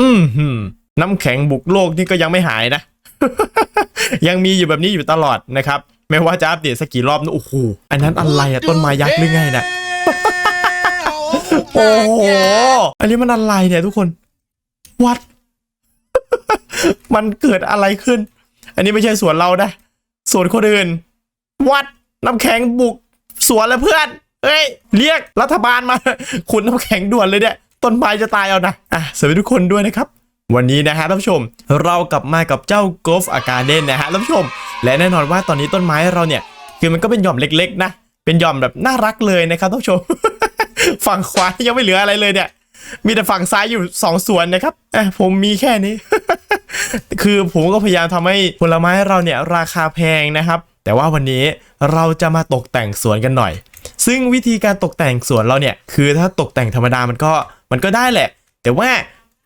อืมหืมน้ำแข็งบุกโลกนี่ก็ยังไม่หายนะ ยังมีอยู่แบบนี้อยู่ตลอดนะครับ ไม่ว่าจะอัปเดตสักกี่รอบนะโอ้โหอันนั้นอะไรอะต้นไม้ยักษ์หรือไงนะโอ้โหอันนี้มันอะไรเนี่ยทุกคนวัด มันเกิดอะไรขึ้น อันนี้ไม่ใช่สวนเรานะสวนคนอื่น วัดน้ำแข็งบุกสวนแล้วเพื่อนเอ้ย เรียกรัฐบาลมาขุนน้ำแข็งด่วนเลยเนี่ย ต้นไม้จะตายเอานะอะสวัสดีทุกคนด้วยนะครับวันนี้นะฮะท่านผู้ชม เรากลับมากับเจ้า Golf a g a r d e n นะฮะท่านผู้ชม และแน่นอนว่าตอนนี้ต้นไม้เราเนี่ย คือมันก็เป็นหย่อมเล็กๆนะ เป็นหย่อมแบบน่ารักเลยนะครับท่านผู้ชม ฝั่งขวายังไม่เหลืออะไรเลยเนี่ย มีแต่ฝั่งซ้ายอยู่สองสวนนะครับเอ้ยผมมีแค่นี้ คือผมก็พยายามทำให้ผลไม้เราเนี่ยราคาแพงนะครับ แต่ว่าวันนี้เราจะมาตกแต่งสวนกันหน่อย ซึ่งวิธีการตกแต่งสวนเราเนี่ย คือถ้าตกแต่งธรรมดามันก็มันก็ได้แหละ แต่ว่า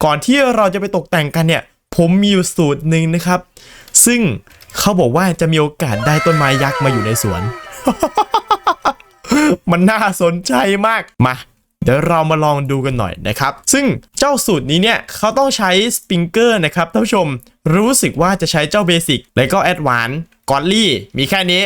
ก่อนที่เราจะไปตกแต่งกันเนี่ย ผมมีอยู่สูตรหนึ่งนะครับ ซึ่งเขาบอกว่าจะมีโอกาสได้ต้นไม้ยักษ์มาอยู่ในสวน มันน่าสนใจมาก มาเดี๋ยวเรามาลองดูกันหน่อยนะครับ ซึ่งเจ้าสูตรนี้เนี่ยเขาต้องใช้สปริงเกอร์นะครับท่านผู้ชม รู้สึกว่าจะใช้เจ้าเบสิกแล้วก็แอดวานกอลลี่ มีแค่นี้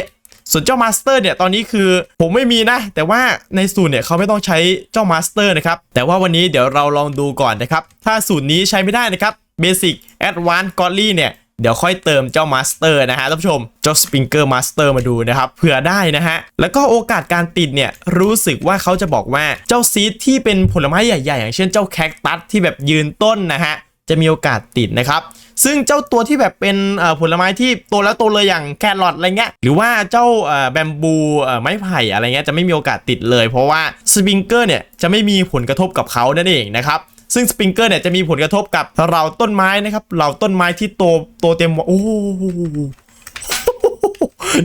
ส่วนเจ้ามาสเตอร์เนี่ยตอนนี้คือผมไม่มีนะ แต่ว่าในสูตรเนี่ยเขาไม่ต้องใช้เจ้ามาสเตอร์นะครับ แต่ว่าวันนี้เดี๋ยวเราลองดูก่อนนะครับ ถ้าสูตรนี้ใช้ไม่ได้นะครับเบสิกแอดวานซ์กอลลี่เนี่ยเดี๋ยวค่อยเติมเจ้ามาสเตอร์นะฮะท่านผู้ชม เจ้าสปริงเกอร์มาสเตอร์มาดูนะครับเผื่อได้นะฮะ แล้วก็โอกาสการติดเนี่ย รู้สึกว่าเขาจะบอกว่าเจ้าซีดที่เป็นผลไม้ใหญ่ ๆ อย่างเช่นเจ้าแคคตัสที่แบบยืนต้นนะฮะ จะมีโอกาสติดนะครับ ซึ่งเจ้าตัวที่แบบเป็นผลไม้ที่โตแล้วโตเลยอย่างแครอทอะไรเงี้ยหรือว่าเจ้าแบมบูไม้ไผ่อะไรเงี้ยจะไม่มีโอกาสติดเลย เพราะว่าสปริงเกอร์เนี่ยจะไม่มีผลกระทบกับเขานั่นเองนะครับซึ่งสปริงเกอร์เนี่ยจะมีผลกระทบกับเราต้นไม้นะครับเราต้นไม้ที่โตโตเต็มโอ้โห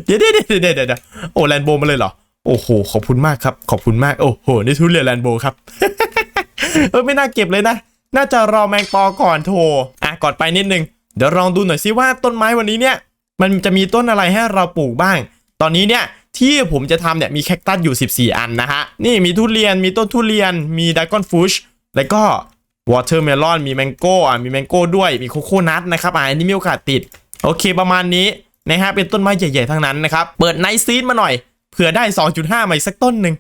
เดี๋ยวเดี๋ยวเดี๋ยวเดี๋ยวเดี๋ยวโอ้แลนโบมาเลยเหรอโอ้โห ขอบคุณมากครับ ขอบคุณมาก โอ้โห นี่ทุเรียนแลนโบครับ เออ ไม่น่าเก็บเลยนะ น่าจะรอแมงปอก่อนโทรอะก่อนไปนิดนึง เดี๋ยวลองดูหน่อยซิว่าต้นไม้วันนี้เนี่ย มันจะมีต้นอะไรให้เราปลูกบ้าง ตอนนี้เนี่ยที่ผมจะทำเนี่ยมีแคคตัสอยู่ 14 อันนะฮะ นี่มีทุเรียนมีต้นทุเรียน มีดากอนฟูชแล้วก็วอเตอร์เมลอนมีแมงโก้อะมีแมงโก้ด้วยมีโคโค่นัทนะครับอะอันนี้มีโอกาสติด โอเคประมาณนี้นะฮะเป็นต้นไม้ใหญ่ๆทั้งนั้นนะครับ เปิดไนซีดมาหน่อยเผื่อได้ 2.5 มาอีกสักต้นหนึ่ง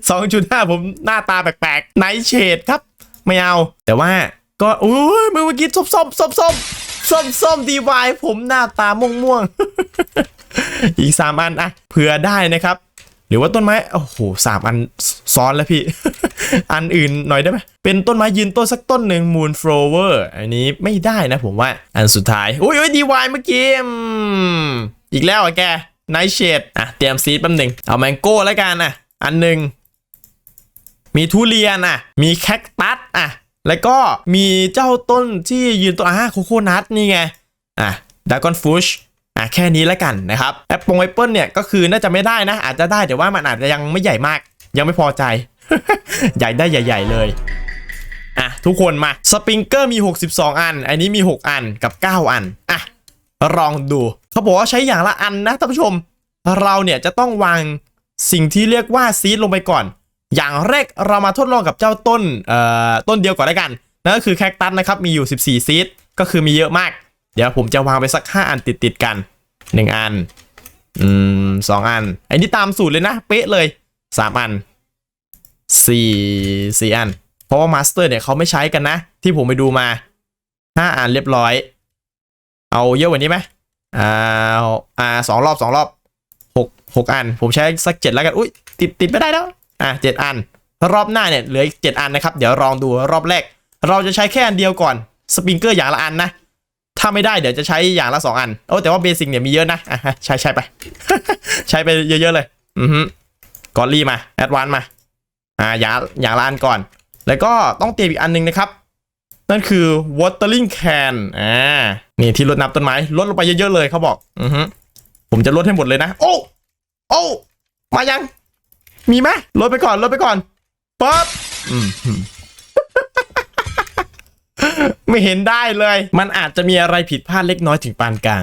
2.5 ผมหน้าตาแปลกๆไนเชดครับ ไม่เอา แต่ว่าก็อุ้ยเมื่อกี้ส้มส้มส้มส้มส้มส้มดีวายผมหน้าตาม่วงม่วงอีก3อันอะเผื่อได้นะครับ หรือว่าต้นไม้ โอ้โหสามอันซ้อนแล้วพี่ อันอื่นหน่อยได้ไหมเป็นต้นไม้ยืนต้นสักต้นหนึ่งมูนฟลเวอร์อันนี้ไม่ได้นะผมว่า อันสุดท้ายอุ้ยอุ้ยดีวายเมื่อกี้อีกแล้วอะแกไนเชดอะเตรียมซีดแป๊บหนึ่งเอาแมงโก้แล้วกันนะอันหนึ่ง มีทุเรียนอะ มีแคคตัสอะ แล้วก็มีเจ้าต้นที่ยืนตัวอะโคโคนัทนี่ไง อะดากอนฟูชอะแค่นี้แล้วกันนะครับแอปปงแอปเปิลเนี่ยก็คือน่าจะไม่ได้นะ อาจจะได้แต่ว่ามันอาจจะยังไม่ใหญ่มาก ยังไม่พอใจ ใหญ่ได้ใหญ่ ๆ เลยอะทุกคนมาสปริงเกอร์มี 62 อัน อันนี้มี 6 อันกับ 9 อันอะลองดู เขาบอกว่าใช้อย่างละอันนะท่านผู้ชม เราเนี่ยจะต้องวางสิ่งที่เรียกว่าซีดลงไปก่อน อย่างแรกเรามาทดลองกับเจ้าต้นเอ่อต้นเดียวก่อนแล้วกันนั่นก็คือแคคตัสนะครับมีอยู่ 14 ซีดก็คือมีเยอะมาก เดี๋ยวผมจะวางไปสัก 5 อันติดติดกัน 1 อันอืมสองอันไอ้นี่ตามสูตรเลยนะ เป๊ะเลย 3 อัน4 4อัน เพราะว่ามาสเตอร์เนี่ยเขาไม่ใช้กันนะ ที่ผมไปดูมา 5 อันเรียบร้อย เอาเยอะกว่านี้ไหมอ่าอ่าสองรอบสองรอบหกหกอัน ผมใช้สักเจ็ดแล้วกัน อุ้ยติดติดไม่ได้แล้ว อะเจ็ดอัน รอบหน้าเนี่ยเหลืออีกเจ็ดอันนะครับ เดี๋ยวลองดูรอบแรก เราจะใช้แค่อันเดียวก่อนสปริงเกอร์อย่างละอันนะถ้าไม่ได้เดี๋ยวจะใช้อย่างละสองอันโอ้แต่ว่าเบสิกเนี่ยมีเยอะนะอะใช้ใช้ไป ใช้ไปเยอะๆเลย อือฮึกอลลี่มาแอดวานมาอ่าอย่างอย่างละอันก่อน แล้วก็ต้องเตรียมอีกอันหนึงนะครับ นั่นคือ watering can อ่านี่ที่รดน้ำต้นไม้ลดลงไปเยอะๆเลยเขาบอก อือฮึผมจะลดให้หมดเลยนะ โอ้โอ้มายัง มีไหมลดไปก่อนลดไปก่อนป๊อืมหืมไม่เห็นได้เลย มันอาจจะมีอะไรผิดพลาดเล็กน้อยถึงปานกลาง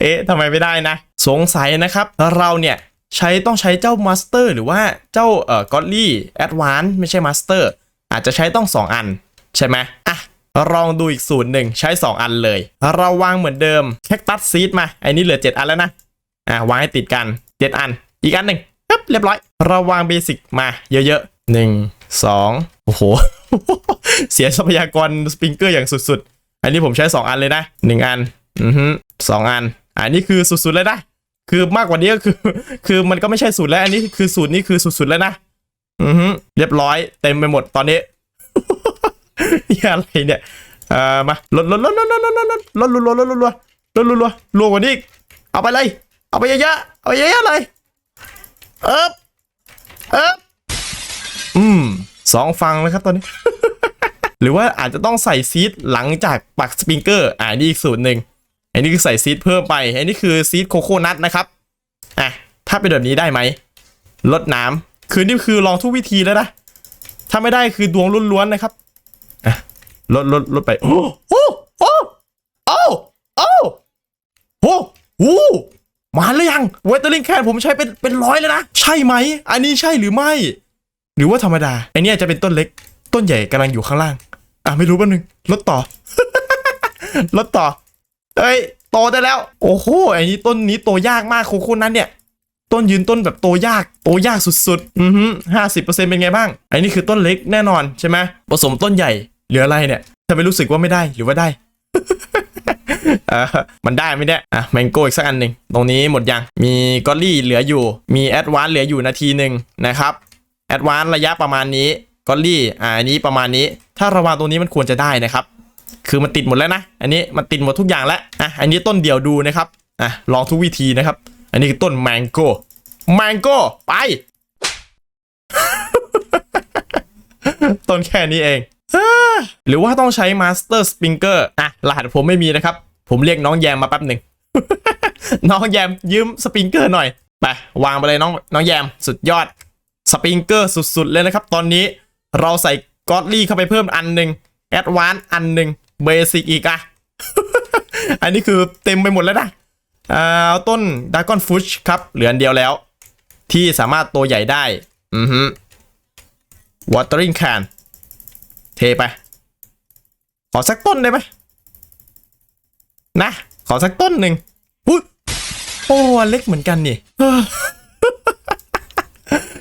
เอ๊ะทำไมไม่ได้นะ สงสัยนะครับ เราเนี่ยใช้ต้องใช้เจ้ามาสเตอร์หรือว่าเจ้าเอ่อกอดลี่แอดวานไม่ใช่มาสเตอร์อาจจะใช้ต้อง 2 อัน ใช่ไหมอะลองดูอีกสูตรหนึ่งใช้ 2 อันเลย เราวางเหมือนเดิมแคคตัสซีดมาไอ้นี้เหลือ 7 อันแล้วนะ อะวางให้ติดกัน 7 อัน อีกอันหนึ่ง ปึ๊บเรียบร้อย เราวางเบสิกมาเยอะๆหนึ่งสองโอ้โห เสียทรัพยากรสปริงเกอร์อย่างสุดๆ อันนี้ผมใช้ 2 อันเลยนะหนึ่งอัน อือฮึสองอัน อันนี้คือสุดๆเลยนะ คือมากกว่านี้ก็คือ คือมันก็ไม่ใช่สูตรแล้ว อันนี้คือสูตรนี้คือสุดๆแล้วนะ อือฮึเรียบร้อยเต็มไปหมดตอนนี้นี่อะไรเนี่ยเอ่อมาลดลดลดลดลดลดลดลดลดลดลดลดลดลดลดลดลดกว่านี้อีกเอาไปเลย เอาไปเยอะๆเอาไปเยอะๆเลย เอ๊บเอ๊บอืมสองฟังแล้วครับตอนนี้ หรือว่าอาจจะต้องใส่ซีดหลังจากปักสปริงเกอร์อ่านี่อีกสูตรหนึ่งอันนี้คือใส่ซีดเพิ่มไป อันนี้คือซีดโคโคนัทนะครับอะถ้าเป็นแบบนี้ได้ไหมลดน้ำคือนี่คือลองทุกวิธีแล้วนะถ้าไม่ได้คือดวงล้วนๆนะครับอะลดลดลดไปโอ้โอ้โอ้โอ้โอ้โอ้ มาหรือยังเวทเตอร์ลิงแคนผมใช้เป็นเป็นร้อยแล้วนะ ใช่ไหม อันนี้ใช่หรือไม่ หรือว่าธรรมดาไอเนี้ยจะเป็นต้นเล็ก ต้นใหญ่กำลังอยู่ข้างล่าง อะไม่รู้แป๊บนึงลดต่อลดต่อเอ้ยโตได้แล้ว โอ้โหไอ้นี้ต้นนี้โตยากมากโคโค่นั้นเนี่ยต้นยืนต้นแบบโตยากโตยากสุดๆ อือฮึห้าสิบเปอร์เซ็นต์เป็นไงบ้าง ไอ้นี่คือต้นเล็กแน่นอนใช่ไหมผสมต้นใหญ่เหลืออะไรเนี่ยทำไมรู้สึกว่าไม่ได้หรือว่าได้ มันได้ไมเนี่ยอะแมงโก้อีกสักอันหนึ่งตรงนี้หมดยัง มีกอลลี่เหลืออยู่ มีแอดวานเหลืออยู่นาทีหนึ่งนะครับแอดวานระยะประมาณนี้กอลลี่อ่าอันนี้ประมาณนี้ ถ้าระวางตรงนี้มันควรจะได้นะครับ คือมันติดหมดแล้วนะ อันนี้มันติดหมดทุกอย่างแล้วอะอันนี้ต้นเดียวดูนะครับอะลองทุกวิธีนะครับ อันนี้คือต้นแมงโก้แมงโก้ไปต้นแค่นี้เอง หรือว่าต้องใช้มาสเตอร์สปริงเกอร์อะรหัสผมไม่มีนะครับ ผมเรียกน้องแยมมาแป๊บหนึ่ง น้องแยมยืมสปริงเกอร์หน่อย ไปวางไปเลยน้องน้องแยมสุดยอดสปริงเกอร์สุดๆเลยนะครับ ตอนนี้เราใส่กอดลี่เข้าไปเพิ่มอันหนึ่งแอดวานอันหนึ่งเบสิกอีกอะอันนี้คือเต็มไปหมดแล้วนะเอาต้นดากอนฟุชครับ เหลืออันเดียวแล้ว ที่สามารถโตใหญ่ได้ อือฮึ watering can เเทไป ขอสักต้นได้ไหมนะ ขอสักต้นหนึ่งอุ้ยโอ้อันเล็กเหมือนกันนี่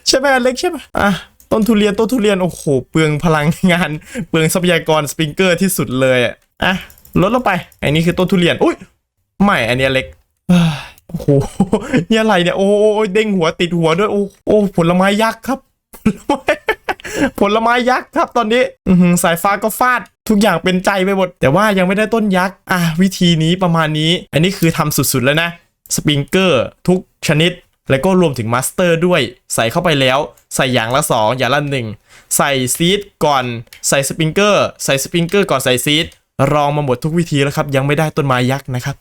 ใช่ไหมอันเล็กใช่ไหมอะต้นทุเรียนต้นทุเรียนโอ้โหเปลืองพลังงาน เปลืองทรัพยากรสปริงเกอร์ที่สุดเลยอะอะลดลงไปอันนี้คือต้นทุเรียนอุ้ยไม่อันนี้เล็กโอ้โหเนี่ยอะไรเนี่ยโอ้ยเด้งหัวติดหัวด้วยโอ้โอ้ผลไม้ยักษ์ครับผลไม้ ผลไม้ยักษ์ครับตอนนี้อืสายฟ้าก็ฟาดทุกอย่างเป็นใจไปหมด แต่ว่ายังไม่ได้ต้นยักษ์อะวิธีนี้ประมาณนี้ อันนี้คือทำสุดๆแล้วนะสปริงเกอร์ทุกชนิด แล้วก็รวมถึงมาสเตอร์ด้วย ใส่เข้าไปแล้ว ใส่อย่างละ 2 อย่างละหนึ่งใส่ซีดก่อนใส่สปริงเกอร์ใส่สปริงเกอร์ก่อนใส่ซีดลองมาหมดทุกวิธีแล้วครับยังไม่ได้ต้นไม้ยักษ์นะครับ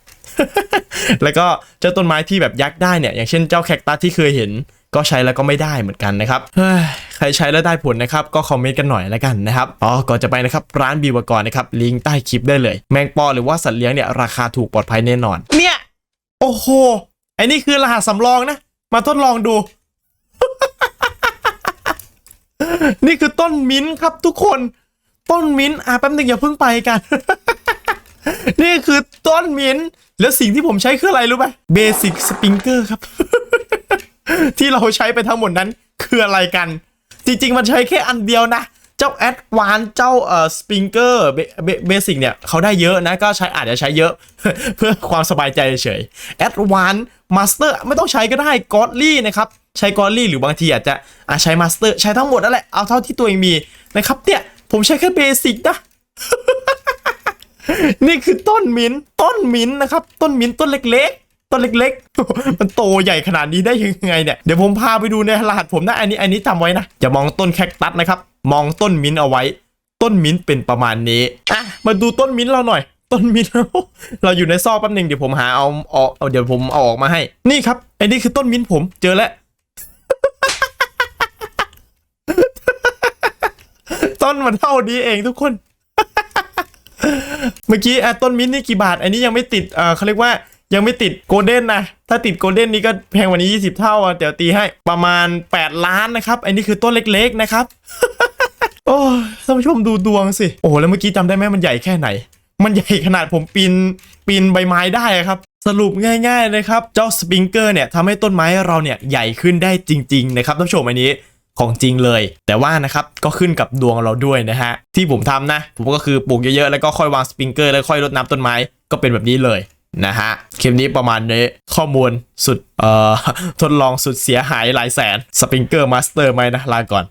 แล้วก็เจ้าต้นไม้ที่แบบยักษ์ได้เนี่ย อย่างเช่นเจ้าแคคตัสที่เคยเห็น ก็ใช้แล้วก็ไม่ได้เหมือนกันนะครับเฮ้ยใครใช้แล้วได้ผลนะครับก็คอมเมนต์กันหน่อยแล้วกันนะครับอ๋อก่อนจะไปนะครับร้านบีวกรนะครับลิงก์ใต้คลิปได้เลย แมงปอหรือว่าสัตว์เลี้ยงเนี่ยราคาถูกปลอดภัยแน่นอน เนี่ยโอ้โหไอ้นี่คือรหัสสำรองนะ มาทดลองดู นี่คือต้นมิ้นท์ครับทุกคน ต้นมิ้นท์อะแป๊บนึงอย่าเพิ่งไปกัน นี่คือต้นมิ้นท์แล้วสิ่งที่ผมใช้คืออะไรรู้ไหมเบสิกสปริงเกอร์ครับ ที่เราใช้ไปทั้งหมดนั้นคืออะไรกัน จริง ๆ มันใช้แค่อันเดียวนะ เจ้าแอดวานเจ้าเอ่อสปริงเกอร์เบสิกเนี่ยเขาได้เยอะนะก็ใช้อาจจะใช้เยอะ เพื่อความสบายใจเฉยแอดวานมาสเตอร์ไม่ต้องใช้ก็ได้กอดลี่นะครับใช้กอดลี่หรือบางทีอาจจะอะใช้มาสเตอร์ใช้ทั้งหมดนั่นแหละเอาเท่าที่ตัวเองมีนะครับเนี่ยผมใช้แค่เบสิกนะนี่คือต้นมิ้นต้นมิ้นนะครับ ต้นมิ้นต้นเล็กๆ ต้นเล็กๆ มันโตใหญ่ขนาดนี้ได้ยังไงเนี่ย เดี๋ยวผมพาไปดูในรหัสผมนะอันนี้อันนี้จำไว้นะอย่ามองต้นแคคตัสนะครับ มองต้นมิ้นท์เอาไว้ ต้นมิ้นท์เป็นประมาณนี้อะมาดูต้นมิ้นท์เราหน่อย ต้นมิ้นท์เราเราอยู่ในซอกแป๊บหนึงเดี๋ยวผมหาเอาอาเอาเดี๋ยวผมเอาออกมาให้ นี่ครับอ้นี่คือต้นมิ้นท์ผมเจอแล้วต้นมันเท่านี้เองทุกคน เมื่อกี้อต้นมิ้นท์นี่กี่บาท อันนี้ยังไม่ติดเขาเรียกว่า ยังไม่ติดโกลเด้นนะ ถ้าติดโกลเด้นนี่ก็แพงกว่านี้ 20 เท่าอะเดี๋ยวตีให้ประมาณ 8 ล้านนะครับ อันนี้คือต้นเล็กๆนะครับ โอ้ท่านผู้ชมดูดวงสิ โอ้แล้วเมื่อกี้จำได้ไหมมันใหญ่แค่ไหน มันใหญ่ขนาดผมปีนปีนใบไม้ได้ครับ สรุปง่ายๆเลยครับ เจ้าสปริงเกอร์เนี่ยทำให้ต้นไม้เราเนี่ยใหญ่ขึ้นได้จริง ๆ นะครับท่านผู้ชมอันนี้ของจริงเลย แต่ว่านะครับก็ขึ้นกับดวงเราด้วยนะฮะ ที่ผมทำนะ ผมก็คือปลูกเยอะๆ แล้วก็ค่อยวางสปริงเกอร์แล้วค่อยรดน้ำต้นไม้ก็เป็นแบบนี้เลย นะฮะ คลิปนี้ประมาณนี้ข้อมูลสุดเอ่อทดลองสุดเสียหายหลายแสน สปริงเกอร์มาสเตอร์ไหมนะ ลาก่อน